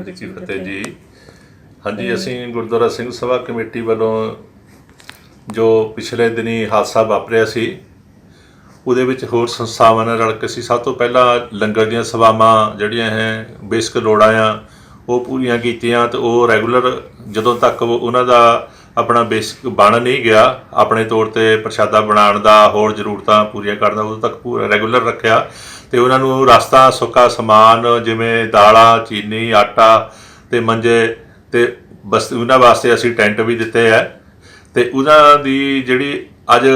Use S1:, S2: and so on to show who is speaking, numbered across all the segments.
S1: ਜੀ ਕੀ ਫਤਿਹ ਜੀ, ਹਾਂਜੀ, ਅਸੀਂ ਗੁਰਦੁਆਰਾ ਸਿੰਘ ਸਭਾ ਕਮੇਟੀ ਵੱਲੋਂ ਜੋ ਪਿਛਲੇ ਦਿਨੀ ਹਾਦਸਾ ਵਾਪਰਿਆ ਸੀ, ਉਹਦੇ ਵਿੱਚ ਹੋਰ ਸੰਸਥਾਵਾਂ ਨਾਲ ਰਲ ਕੇ ਅਸੀਂ ਸਭ ਤੋਂ ਪਹਿਲਾਂ ਲੰਗਰ ਦੀਆਂ ਸੇਵਾਵਾਂ ਜਿਹੜੀਆਂ ਹੈ, ਬੇਸਿਕ ਲੋੜਾਂ ਆ, ਉਹ ਪੂਰੀਆਂ ਕੀਤੀਆਂ ਤੇ ਉਹ ਰੈਗੂਲਰ ਜਦੋਂ ਤੱਕ ਉਹਨਾਂ ਦਾ ਆਪਣਾ ਬੇਸਿਕ ਬਣ ਨਹੀਂ ਗਿਆ, ਆਪਣੇ ਤੌਰ ਤੇ ਪ੍ਰਸ਼ਾਦਾ ਬਣਾਉਣ ਦਾ ਹੋਰ ਜ਼ਰੂਰਤਾਂ ਪੂਰੀਆਂ ਕਰਨ ਦਾ, ਉਦੋਂ ਤੱਕ ਪੂਰਾ ਰੈਗੂਲਰ ਰੱਖਿਆ। ਤੇ ਉਹਨਾਂ ਨੂੰ ਰਸਤਾ, ਸੁੱਕਾ ਸਮਾਨ ਜਿਵੇਂ ਦਾਲਾਂ, ਚੀਨੀ, ਆਟਾ ਤੇ ਮੰਜੇ ਤੇ ਬਸ ਉਹਨਾਂ ਵਾਸਤੇ ਅਸੀਂ ਟੈਂਟ ਵੀ ਦਿੱਤੇ ਹੈ ਤੇ ਉਹਨਾਂ ਦੀ ਜਿਹੜੀ ਅੱਜ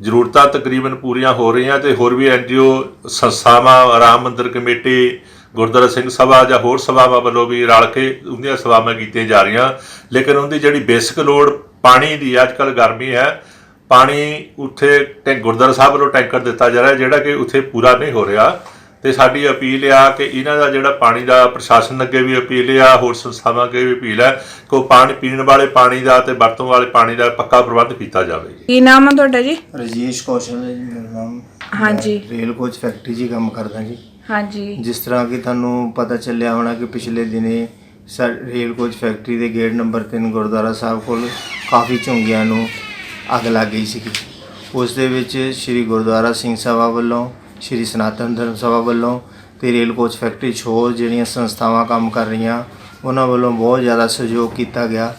S1: ਜ਼ਰੂਰਤਾਂ ਤਕਰੀਬਨ ਪੂਰੀਆਂ ਹੋ ਰਹੀਆਂ ਤੇ ਹੋਰ ਵੀ ਐਨਜੀਓ ਸੰਸਥਾਵਾਂ, ਰਾਮ ਮੰਦਿਰ ਕਮੇਟੀ, ਗੁਰਦੁਆਰਾ ਸਿੰਘ ਸਭਾ ਜਾਂ ਹੋਰ ਸਭਾਵਾਂ ਵੱਲੋਂ ਵੀ ਰਲ ਕੇ ਉਹਦੀਆਂ ਸੇਵਾਵਾਂ ਕੀਤੀਆਂ ਜਾ ਰਹੀਆਂ। ਲੇਕਿਨ ਉਹਦੀ ਜਿਹੜੀ ਬੇਸਿਕ ਲੋੜ ਪਾਣੀ ਦੀ, ਅੱਜ ਕੱਲ ਗਰਮੀ ਹੈ ਪਾਣੀ ਉੱਥੇ ਟੈਂ ਗੁਰਦੁਆਰਾ ਸਾਹਿਬ ਵੱਲੋਂ ਟੈਂਕਰ ਦਿੱਤਾ ਜਾ ਰਿਹਾ ਜਿਹੜਾ ਕਿ ਉੱਥੇ ਪੂਰਾ ਨਹੀਂ ਹੋ ਰਿਹਾ। ਤੇ ਸਾਡੀ ਅਪੀਲ ਆ ਕਿ ਇਹਨਾਂ ਦਾ ਜਿਹੜਾ ਪਾਣੀ ਦਾ ਪ੍ਰਸ਼ਾਸਨ ਅੱਗੇ ਵੀ ਅਪੀਲ ਆ ਹੋਰ ਸੰਸਥਾਵਾਂ ਅੱਗੇ ਵੀ ਅਪੀਲ ਹੈ ਕਿ ਉਹ ਪਾਣੀ ਪੀਣ ਵਾਲੇ ਪਾਣੀ ਦਾ ਤੇ ਵਰਤੋਂ ਵਾਲੇ ਪਾਣੀ ਦਾ ਪੱਕਾ ਪ੍ਰਬੰਧ ਕੀਤਾ ਜਾਵੇ। ਜੀ
S2: ਕੀ ਨਾਮ ਹੈ ਤੁਹਾਡਾ ਜੀ?
S3: ਰਜੇਸ਼ ਕੌਸ਼ਲ ਹੈ ਜੀ ਮੇਰਾ ਨਾਮ।
S2: ਹਾਂਜੀ।
S3: ਰੇਲ ਕੋਚ ਫੈਕਟਰੀ 'ਚ ਹੀ ਕੰਮ ਕਰਦਾ ਜੀ।
S2: ਹਾਂਜੀ।
S3: ਜਿਸ ਤਰ੍ਹਾਂ ਕਿ ਤੁਹਾਨੂੰ ਪਤਾ ਚੱਲਿਆ ਹੋਣਾ ਕਿ ਪਿਛਲੇ ਦਿਨੇ ਸਾ- ਰੇਲ ਕੋਚ ਫੈਕਟਰੀ ਦੇ ਗੇਟ ਨੰਬਰ 3 ਗੁਰਦੁਆਰਾ ਸਾਹਿਬ ਕੋਲ ਕਾਫੀ ਝੁੰਗੀਆਂ ਨੂੰ ਅੱਗ ਲੱਗ ਗਈ ਸੀ ਉਸ ਦੇ ਵਿੱਚ ਸ੍ਰੀ ਗੁਰਦੁਆਰਾ ਸਿੰਘ ਸਭਾ ਵੱਲੋਂ, ਸ੍ਰੀ ਸਨਾਤਨ ਧਰਮ ਸਭਾ ਵੱਲੋਂ ਤੇ ਰੇਲ ਕੋਚ ਫੈਕਟਰੀ ਛੋਰ ਜਿਹੜੀਆਂ ਸੰਸਥਾਵਾਂ ਕੰਮ ਕਰ ਰਹੀਆਂ, ਉਹਨਾਂ ਵੱਲੋਂ ਬਹੁਤ ਜ਼ਿਆਦਾ ਸਹਿਯੋਗ ਕੀਤਾ ਗਿਆ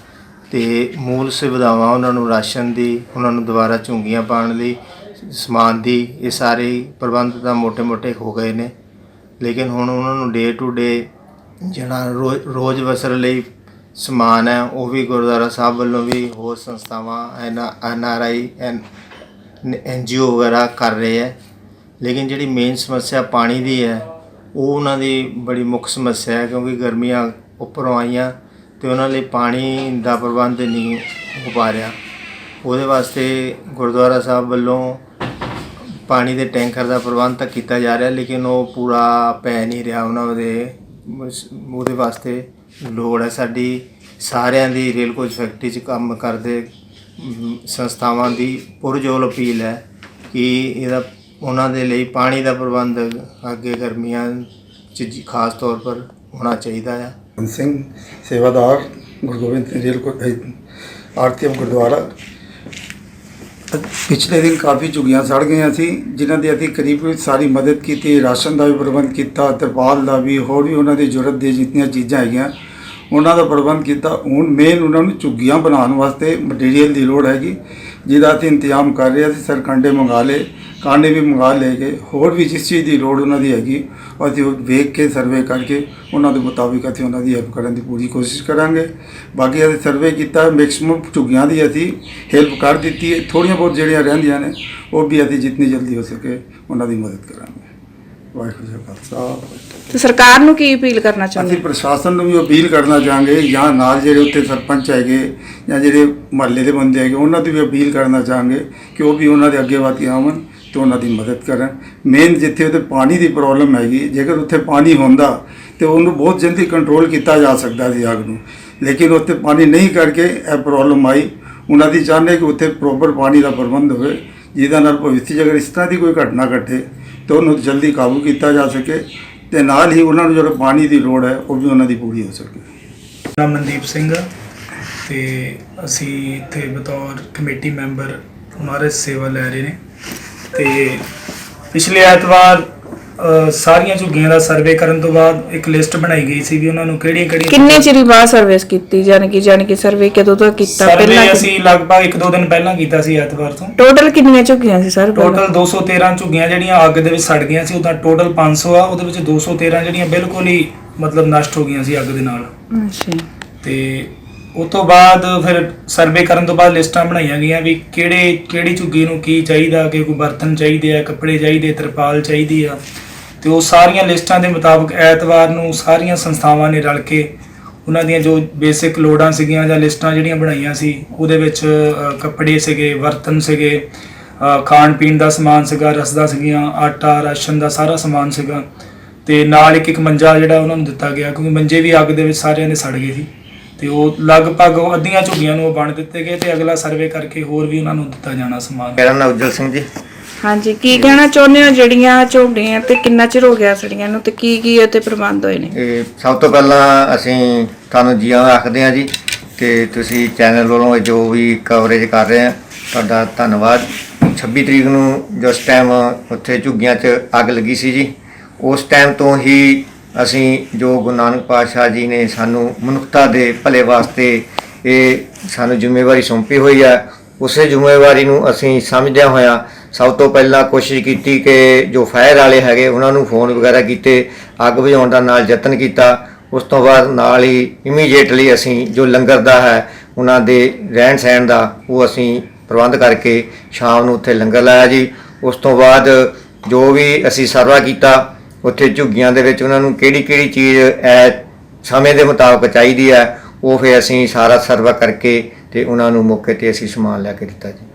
S3: ਤੇ ਮੂਲ ਸੁਵਿਧਾਵਾਂ ਉਹਨਾਂ ਨੂੰ ਰਾਸ਼ਨ ਦੀ, ਉਹਨਾਂ ਨੂੰ ਦੁਬਾਰਾ ਝੁੰਗੀਆਂ ਪਾਣ ਲਈ, ਸਮਾਨ ਦੀ, ਇਹ ਸਾਰੇ ਪ੍ਰਬੰਧ ਤਾਂ ਮੋٹے-ਮੋٹے ਹੋ ਗਏ ਨੇ। ਲੇਕਿਨ ਹੁਣ ਉਹਨਾਂ ਨੂੰ ਡੇ ਟੂ ਡੇ ਜਿਹੜਾ ਰੋਜ਼ ਵਸਰ ਲਈ ਸਮਾਨ ਹੈ, ਉਹ ਵੀ ਗੁਰਦੁਆਰਾ ਸਾਹਿਬ ਵੱਲੋਂ ਵੀ ਹੋਰ ਸੰਸਥਾਵਾਂ, ਐਨ ਆਰ ਆਈ, ਐਨ ਜੀ ਓ ਵਗੈਰਾ ਕਰ ਰਹੇ ਹੈ। ਲੇਕਿਨ ਜਿਹੜੀ ਮੇਨ ਸਮੱਸਿਆ ਪਾਣੀ ਦੀ ਹੈ, ਉਹ ਉਹਨਾਂ ਦੀ ਬੜੀ ਮੁੱਖ ਸਮੱਸਿਆ ਹੈ ਕਿਉਂਕਿ ਗਰਮੀਆਂ ਉੱਪਰੋਂ ਆਈਆਂ ਤੇ ਉਹਨਾਂ ਲਈ ਪਾਣੀ ਦਾ ਪ੍ਰਬੰਧ ਨਹੀਂ ਹੋ ਪਾ ਰਿਹਾ। ਉਹਦੇ ਵਾਸਤੇ ਗੁਰਦੁਆਰਾ ਸਾਹਿਬ ਵੱਲੋਂ ਪਾਣੀ ਦੇ ਟੈਂਕਰ ਦਾ ਪ੍ਰਬੰਧ ਤਾਂ ਕੀਤਾ ਜਾ ਰਿਹਾ, ਲੇਕਿਨ ਉਹ ਪੂਰਾ ਪੈ ਨਹੀਂ ਰਿਹਾ ਉਹਨਾਂ ਦੇ ਉਹਦੇ ਵਾਸਤੇ। ਲੋੜ ਹੈ ਸਾਡੀ। ਸਾਰਿਆਂ ਦੀ ਰੇਲ ਕੋਚ ਫੈਕਟਰੀ 'ਚ ਕੰਮ ਕਰਦੇ ਸੰਸਥਾਵਾਂ ਦੀ ਪੁਰਜੋਲ ਅਪੀਲ ਹੈ ਕਿ ਇਹਦਾ, ਉਹਨਾਂ ਦੇ ਲਈ ਪਾਣੀ ਦਾ ਪ੍ਰਬੰਧ ਅੱਗੇ ਗਰਮੀਆਂ 'ਚ ਖਾਸ ਤੌਰ ਪਰ ਹੋਣਾ ਚਾਹੀਦਾ ਹੈ
S4: ਸਿੰਘ ਸੇਵਾਦਾਰ ਗੁਰੂ ਗੋਬਿੰਦ ਸਿੰਘ ਰੇਲ ਕੋ ਆਰਤੀਐਮ ਗੁਰਦੁਆਰਾ ਪਿਛਲੇ ਦਿਨ ਕਾਫੀ ਝੁੱਗੀਆਂ ਸੜ ਗਈਆਂ ਸੀ, ਜਿਨ੍ਹਾਂ ਦੀ ਅਸੀਂ ਕਰੀਬ ਸਾਰੀ ਮਦਦ ਕੀਤੀ, ਰਾਸ਼ਨ ਦਾ ਵੀ ਪ੍ਰਬੰਧ ਕੀਤਾ, ਤਰਪਾਲ ਦਾ ਵੀ, ਹੋਰ ਵੀ ਉਹਨਾਂ ਦੀ ਜ਼ਰੂਰਤ ਦੀ ਜਿੰਨੀਆਂ ਚੀਜ਼ਾਂ ਹੈਗੀਆਂ, ਉਹਨਾਂ ਦਾ ਪ੍ਰਬੰਧ ਕੀਤਾ। ਹੁਣ ਮੇਨ ਉਹਨਾਂ ਨੂੰ ਝੁੱਗੀਆਂ ਬਣਾਉਣ ਵਾਸਤੇ ਮਟੀਰੀਅਲ ਦੀ ਲੋੜ ਹੈਗੀ। ਜਿਹਦਾ ਅਸੀਂ ਇੰਤਜ਼ਾਮ ਕਰ ਰਹੇ ਸੀ ਸਰ ਕੰਡੇ ਮੰਗਾ ਲਏ ਕਾਂਡੇ ਵੀ ਮੰਗਾ ਲਏ ਕੇ ਹੋਰ ਵੀ ਜਿਸ ਚੀਜ਼ ਦੀ ਲੋੜ ਉਹਨਾਂ ਦੀ ਹੈਗੀ, ਅਸੀਂ ਉਹ ਵੇਖ ਕੇ ਸਰਵੇ ਕਰਕੇ ਉਹਨਾਂ ਦੇ ਮੁਤਾਬਿਕ ਅਸੀਂ ਉਹਨਾਂ ਦੀ ਹੈਲਪ ਕਰਨ ਦੀ ਪੂਰੀ ਕੋਸ਼ਿਸ਼ ਕਰਾਂਗੇ। ਬਾਕੀ ਅਸੀਂ ਸਰਵੇ ਕੀਤਾ ਮੈਕਸਿਮਮ ਝੁੱਗੀਆਂ ਦੀ ਅਸੀਂ ਹੈਲਪ ਕਰ ਦਿੱਤੀ ਹੈ। ਥੋੜ੍ਹੀਆਂ ਬਹੁਤ ਜਿਹੜੀਆਂ ਰਹਿੰਦੀਆਂ ਨੇ, ਉਹ ਵੀ ਅਸੀਂ ਜਿੰਨੀ ਜਲਦੀ ਹੋ ਸਕੇ ਉਹਨਾਂ ਦੀ ਮਦਦ ਕਰਾਂਗੇ। ਵਾਹਿਗੁਰੂ ਜੀ ਕਾ ਖਾਲਸਾ
S2: ਤੇ ਸਰਕਾਰ ਨੂੰ ਕੀ ਅਪੀਲ ਕਰਨਾ ਚਾਹੁੰਦੇ
S4: ਅਸੀਂ ਪ੍ਰਸ਼ਾਸਨ ਨੂੰ ਵੀ ਅਪੀਲ ਕਰਨਾ ਚਾਹਾਂਗੇ ਜਾਂ ਨਾਲ ਜਿਹੜੇ ਉੱਥੇ ਸਰਪੰਚ ਹੈਗੇ ਜਾਂ ਜਿਹੜੇ ਮਹੱਲੇ ਦੇ ਬੰਦੇ ਹੈਗੇ ਉਹਨਾਂ ਦੀ ਵੀ ਅਪੀਲ ਕਰਨਾ ਚਾਹਾਂਗੇ ਕਿ ਉਹ ਵੀ ਉਹਨਾਂ ਦੇ ਅੱਗੇ ਵੱਧ ਕੇ ਆਵਣ ਤੇ ਉਹਨਾਂ ਦੀ ਮਦਦ ਕਰਨ। ਮੇਨ ਜਿੱਥੇ ਉੱਥੇ ਪਾਣੀ ਦੀ ਪ੍ਰੋਬਲਮ ਹੈਗੀ ਜੇਕਰ ਉੱਥੇ ਪਾਣੀ ਹੁੰਦਾ ਤੇ ਉਹਨੂੰ ਬਹੁਤ ਜਲਦੀ ਕੰਟਰੋਲ ਕੀਤਾ ਜਾ ਸਕਦਾ ਸੀ ਅੱਗ ਨੂੰ। ਲੇਕਿਨ ਉੱਥੇ ਪਾਣੀ ਨਹੀਂ ਕਰਕੇ ਇਹ ਪ੍ਰੋਬਲਮ ਆਈ। ਉਹਨਾਂ ਦੀ ਚਾਹੁੰਦੇ ਕਿ ਉੱਥੇ ਪ੍ਰੋਪਰ ਪਾਣੀ ਦਾ ਪ੍ਰਬੰਧ ਹੋਵੇ ਜਿਹਦੇ ਨਾਲ ਭਵਿੱਖ 'ਚ ਅਗਰ ਇਸ ਤਰ੍ਹਾਂ ਦੀ ਕੋਈ ਘਟਨਾ ਘਟੇ ਤਾਂ ਉਹਨੂੰ ਜਲਦੀ ਕਾਬੂ ਕੀਤਾ ਜਾ ਸਕੇ ਤੇ ਨਾਲ ਹੀ ਉਹਨਾਂ ਨੂੰ ਜਿਹੜਾ ਪਾਣੀ ਦੀ ਲੋੜ ਹੈ, ਉਹ ਵੀ ਉਹਨਾਂ ਦੀ ਪੂਰੀ ਹੋ ਸਕੇ।
S5: ਨਾਮ ਮਨਦੀਪ ਸਿੰਘ ਆ ਤੇ ਅਸੀਂ ਇੱਥੇ ਬਤੌਰ ਕਮੇਟੀ ਮੈਂਬਰ ਮਹਾਰਾਜ ਸੇਵਾ ਲੈ ਰਹੇ ਨੇ ਤੇ ਪਿਛਲੇ ਐਤਵਾਰ ਸਾਰੀਆਂ ਝੁੱਗੀਆਂ ਦਾ ਸਰਵੇ ਕਰਨ ਤੋਂ ਬਾਅਦ ਇੱਕ ਲਿਸਟ ਬਣਾਈ ਗਈ ਸੀ ਵੀ ਉਹਨਾਂ ਨੂੰ ਕਿਹੜੀਆਂ ਕਿਹੜੀਆਂ
S2: ਕਿੰਨੇ ਚਿਰ ਬਾਅਦ ਸਰਵਿਸ ਕੀਤੀ? ਜਾਨ ਕਿ ਜਾਨ ਕਿ ਸਰਵੇ ਕਦੋਂ ਤੋਂ ਕੀਤਾ?
S5: ਸਰਵੇ ਅਸੀਂ ਲਗਭਗ 1-2 ਦਿਨ ਪਹਿਲਾਂ ਕੀਤਾ ਸੀ ਐਤਵਾਰ ਤੋਂ।
S2: ਟੋਟਲ ਕਿੰਨੀਆਂ ਝੁੱਗੀਆਂ ਸੀ ਸਰ
S5: ਟੋਟਲ 213 ਝੁੱਗੀਆਂ ਜਿਹੜੀਆਂ ਅੱਗ ਦੇ ਵਿੱਚ ਸੜ ਗਈਆਂ ਸੀ ਉਹਦਾ ਟੋਟਲ 500 ਆ ਉਹਦੇ ਵਿੱਚ 213 ਜਿਹੜੀਆਂ ਬਿਲਕੁਲ ਹੀ ਮਤਲਬ ਨਸ਼ਟ ਹੋ ਗਈਆਂ ਸੀ ਅੱਗ ਦੇ ਨਾਲ।
S2: ਅੱਛਾ।
S5: ਤੇ ਉਸ ਤੋਂ ਬਾਅਦ ਫਿਰ ਸਰਵੇ ਕਰਨ ਤੋਂ ਬਾਅਦ ਲਿਸਟਾਂ ਬਣਾਈਆਂ ਗਈਆਂ ਵੀ ਕਿਹੜੇ ਕਿਹੜੀ ਝੁੱਗੀ ਨੂੰ ਕੀ ਚਾਹੀਦਾ ਕਿ ਕੋਈ ਬਰਤਨ ਚਾਹੀਦੇ ਆ ਕੱਪੜੇ ਚਾਹੀਦੇ ਤਰਪਾਲ ਚਾਹੀਦੀ ਆ। ਤੇ ਉਹ ਸਾਰੀਆਂ ਲਿਸਟਾਂ ਦੇ ਮੁਤਾਬਕ ਐਤਵਾਰ ਨੂੰ ਸਾਰੀਆਂ ਸੰਸਥਾਵਾਂ ਨੇ ਰਲ ਕੇ ਉਹਨਾਂ ਦੀਆਂ ਜੋ ਬੇਸਿਕ ਲੋੜਾਂ ਸੀਗੀਆਂ ਜਾਂ ਲਿਸਟਾਂ ਜਿਹੜੀਆਂ ਬਣਾਈਆਂ ਸੀ, ਉਹਦੇ ਵਿੱਚ ਕੱਪੜੇ ਸੀਗੇ, ਬਰਤਨ ਸੀਗੇ ਖਾਣ ਪੀਣ ਦਾ ਸਮਾਨ ਸੀਗਾ ਰਸਦਾ ਸੀਗੀਆਂ, ਆਟਾ, ਰਾਸ਼ਨ ਦਾ ਸਾਰਾ ਸਮਾਨ ਸੀਗਾ। ਤੇ ਨਾਲ ਇੱਕ ਇੱਕ ਮੰਜਾ ਜਿਹੜਾ ਉਹਨਾਂ ਨੂੰ ਦਿੱਤਾ ਗਿਆ, ਕਿਉਂਕਿ ਮੰਜੇ ਵੀ ਅੱਗ ਦੇ ਵਿੱਚ ਸਾਰਿਆਂ ਦੇ ਸੜ ਗਏ ਸੀ। ਤੇ ਉਹ ਲਗਭਗ ਉਹ ਅੱਧੀਆਂ ਝੁੱਗੀਆਂ ਨੂੰ ਉਹ ਵੰਡ ਦਿੱਤੇ ਗਏ ਤੇ ਅਗਲਾ ਸਰਵੇ ਕਰਕੇ ਹੋਰ ਵੀ ਉਹਨਾਂ ਨੂੰ ਦਿੱਤਾ ਜਾਣਾ ਸਮਾਨ।
S6: ਮੇਰਾ ਨਾਮ ਉਜਲ ਸਿੰਘ ਜੀ।
S2: ਹਾਂਜੀ, ਕੀ ਕਹਿਣਾ ਚਾਹੁੰਦੇ ਹੋ ਜਿਹੜੀਆਂ ਝੋਂਪੜੀਆਂ ਤੇ ਕਿੰਨਾ ਚਿਰ ਹੋ ਗਿਆ ਸੜੀਆਂ ਨੂੰ ਤੇ ਕੀ ਕੀ ਉੱਤੇ ਪ੍ਰਬੰਧ ਹੋਏ ਨੇ?
S6: ਇਹ ਸਭ ਤੋਂ ਪਹਿਲਾਂ ਅਸੀਂ ਤੁਹਾਨੂੰ ਜੀ ਆਇਆਂ ਆਖਦੇ ਹਾਂ ਜੀ ਕਿ ਤੁਸੀਂ ਚੈਨਲ ਵੱਲੋਂ ਇਹ ਜੋ ਵੀ ਕਵਰੇਜ ਕਰ ਰਹੇ ਆ ਤੁਹਾਡਾ ਧੰਨਵਾਦ। 26 ਤਰੀਕ ਨੂੰ ਜਿਸ ਟਾਈਮ ਉੱਥੇ ਝੁੱਗੀਆਂ 'ਚ ਅੱਗ ਲੱਗੀ ਸੀ ਜੀ, ਉਸ ਟਾਈਮ ਤੋਂ ਹੀ ਅਸੀਂ ਜੋ ਗੁਰੂ ਨਾਨਕ ਪਾਤਸ਼ਾਹ ਜੀ ਨੇ ਸਾਨੂੰ ਮਨੁੱਖਤਾ ਦੇ ਭਲੇ ਵਾਸਤੇ ਇਹ ਸਾਨੂੰ ਜ਼ਿੰਮੇਵਾਰੀ ਸੌਂਪੀ ਹੋਈ ਹੈ, ਉਸੇ ਜ਼ਿੰਮੇਵਾਰੀ ਨੂੰ ਅਸੀਂ ਸਮਝਦਿਆਂ ਹੋਇਆਂ ਸਭ ਤੋਂ ਪਹਿਲਾਂ ਕੋਸ਼ਿਸ਼ ਕੀਤੀ ਕਿ ਜੋ ਫਾਇਰ ਵਾਲੇ ਹੈਗੇ, ਉਹਨਾਂ ਨੂੰ ਫੋਨ ਵਗੈਰਾ ਕੀਤੇ, ਅੱਗ ਬੁਝਾਉਣ ਦਾ ਨਾਲ ਯਤਨ ਕੀਤਾ। ਉਸ ਤੋਂ ਬਾਅਦ ਨਾਲ ਹੀ ਇਮੀਡੀਏਟਲੀ ਅਸੀਂ ਜੋ ਲੰਗਰ ਦਾ ਹੈ, ਉਹਨਾਂ ਦੇ ਰਹਿਣ ਸਹਿਣ ਦਾ, ਉਹ ਅਸੀਂ ਪ੍ਰਬੰਧ ਕਰਕੇ ਸ਼ਾਮ ਨੂੰ ਉੱਥੇ ਲੰਗਰ ਲਾਇਆ ਜੀ। ਉਸ ਤੋਂ ਬਾਅਦ ਜੋ ਵੀ ਅਸੀਂ ਸਰਵਾ ਕੀਤਾ, ਉੱਥੇ ਝੁੱਗੀਆਂ ਦੇ ਵਿੱਚ ਉਹਨਾਂ ਨੂੰ ਕਿਹੜੀ ਕਿਹੜੀ ਚੀਜ਼ ਐ ਸਮੇਂ ਦੇ ਮੁਤਾਬਕ ਚਾਹੀਦੀ ਹੈ, ਉਹ ਫਿਰ ਅਸੀਂ ਸਾਰਾ ਸਰਵਾ ਕਰਕੇ ਤੇ ਉਹਨਾਂ ਨੂੰ ਮੌਕੇ ਤੇ ਅਸੀਂ ਸਮਾਨ ਲੈ ਕੇ ਦਿੱਤਾ ਜੀ।